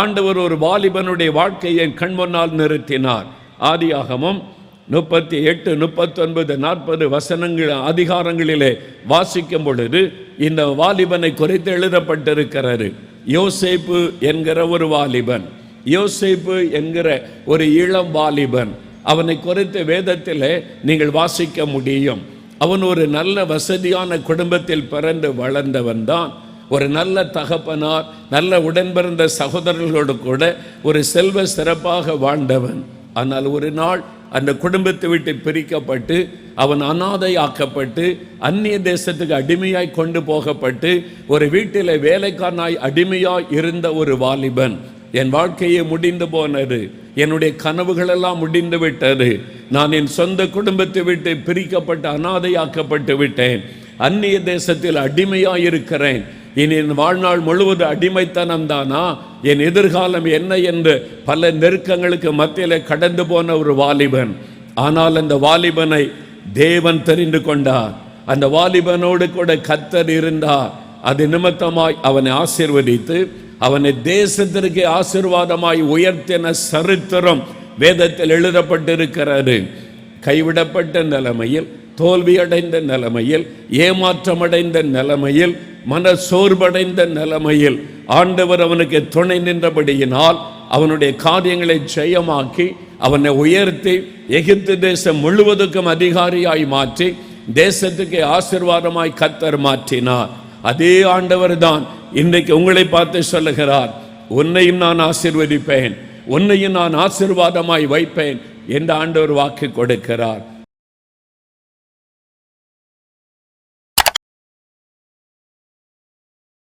ஆண்டவர் ஒரு வாலிபனுடைய வாழ்க்கையை கண் முன்னால் நிறுத்தினார். ஆதியாகமும் முப்பத்தி எட்டு முப்பத்தொன்பது நாற்பது வசனங்கள் அதிகாரங்களிலே வாசிக்கும் பொழுது இந்த வாலிபனை குறித்து எழுதப்பட்டிருக்கிறாரு யோசேப்பு என்கிற ஒரு வாலிபன். யோசேப்பு என்கிற ஒரு இளம் வாலிபன். அவனை குறித்து வேதத்திலே நீங்கள் வாசிக்க முடியும். அவன் ஒரு நல்ல வசதியான குடும்பத்தில் பிறந்து வளர்ந்தவன் தான் ஒரு நல்ல தகப்பனார் நல்ல உடன்பிறந்த சகோதரர்களோடு கூட ஒரு செல்வ சிறப்பாக வாழ்ந்தவன். ஆனால் ஒரு நாள் அந்த குடும்பத்தை விட்டு பிரிக்கப்பட்டு அவன் அனாதையாக்கப்பட்டு அந்நிய தேசத்துக்கு அடிமையாய் கொண்டு போகப்பட்டு ஒரு வீட்டில் வேலைக்காரனாய் அடிமையாய் இருந்த ஒரு வாலிபன். என் வாழ்க்கையே முடிந்து போனது. என்னுடைய கனவுகளெல்லாம் முடிந்து விட்டது. நான் என் சொந்த குடும்பத்தை விட்டு பிரிக்கப்பட்டு அனாதையாக்கப்பட்டு விட்டேன். அந்நிய தேசத்தில் அடிமையாய் இருக்கிறேன். இனி என் வாழ்நாள் முழுவதும் அடிமைத்தனம் தானா என் எதிர்காலம் என்ன என்று பல நெருக்கங்களுக்கு மத்தியில் கடந்து போன ஒரு வாலிபன். ஆனால் அந்த வாலிபனை தேவன் தெரிந்து கொண்டார். அந்த வாலிபனோடு கூட கத்தர் இருந்தார். அது நிமித்தமாய் அவனை ஆசிர்வதித்து அவனை தேசத்திற்கு ஆசீர்வாதமாய் உயர்த்தின சரித்திரம் வேதத்தில் எழுதப்பட்டிருக்கிறது. கைவிடப்பட்ட நிலைமையில் தோல்வியடைந்த நிலைமையில் ஏமாற்றமடைந்த நிலைமையில் மன சோர்வடைந்த நிலைமையில் ஆண்டவர் அவனுக்கு துணை நின்றபடியினால் அவனுடைய காரியங்களை ஜெயமாக்கி அவனை உயர்த்தி எகிப்து தேசம் முழுவதுக்கும் அதிகாரியாய் மாற்றி தேசத்துக்கு ஆசிர்வாதமாய் கத்தர் மாற்றினார். அதே ஆண்டவர் தான் இன்றைக்கு உங்களை பார்த்து சொல்லுகிறார் உன்னையும் நான் ஆசிர்வதிப்பேன் உன்னையும் நான் ஆசிர்வாதமாய் வைப்பேன் என்று ஆண்டவர் வாக்கு கொடுக்கிறார்.